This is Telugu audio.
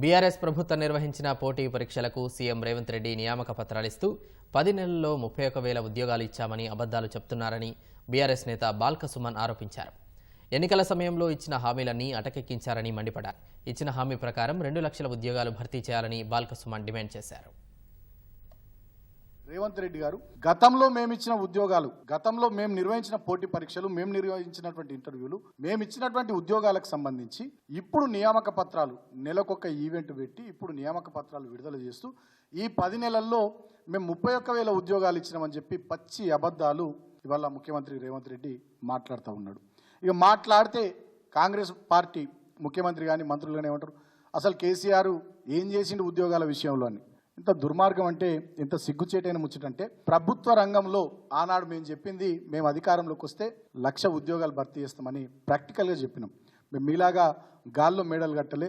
బీఆర్ఎస్ ప్రభుత్వం నిర్వహించిన పోటీ పరీక్షలకు సీఎం రేవంత్ రెడ్డి నియామక పత్రాలిస్తూ పది నెలల్లో ముప్పై ఒక వేల ఉద్యోగాలు ఇచ్చామని అబద్ధాలు చెప్తున్నారని బీఆర్ఎస్ నేత బాల్క సుమన్ ఆరోపించారు. ఎన్నికల సమయంలో ఇచ్చిన హామీలన్నీ అటకెక్కించారని మండిపడ్డారు. ఇచ్చిన హామీ ప్రకారం రెండు లక్షల ఉద్యోగాలు భర్తీ చేయాలని బాల్క సుమన్ డిమాండ్ చేశారు. రేవంత్ రెడ్డి గారు గతంలో మేము ఇచ్చిన ఉద్యోగాలు గతంలో మేము నిర్వహించిన పోటీ పరీక్షలు మేము నిర్వహించినటువంటి ఇంటర్వ్యూలు మేము ఇచ్చినటువంటి ఉద్యోగాలకు సంబంధించి ఇప్పుడు నియామక పత్రాలు నెలకొక ఈవెంట్ పెట్టి ఇప్పుడు నియామక పత్రాలు విడుదల చేస్తూ ఈ పది నెలల్లో మేము ముప్పై ఒక్క వేల ఉద్యోగాలు ఇచ్చినామని చెప్పి పచ్చి అబద్ధాలు ఇవాళ ముఖ్యమంత్రి రేవంత్ రెడ్డి మాట్లాడుతూ ఉన్నాడు. ఇక మాట్లాడితే కాంగ్రెస్ పార్టీ ముఖ్యమంత్రి కానీ మంత్రులు కానీ ఏమంటారు? అసలు కేసీఆర్ ఏం చేసిండు ఉద్యోగాల విషయంలో అని. ఇంత దుర్మార్గం అంటే ఇంత సిగ్గుచేటైన ముచ్చటంటే ప్రభుత్వ రంగంలో ఆనాడు మేము చెప్పింది మేము అధికారంలోకి వస్తే లక్ష ఉద్యోగాలు భర్తీ చేస్తామని ప్రాక్టికల్గా చెప్పినాం. మేము మీలాగా గాల్లో మేడలు కట్టలే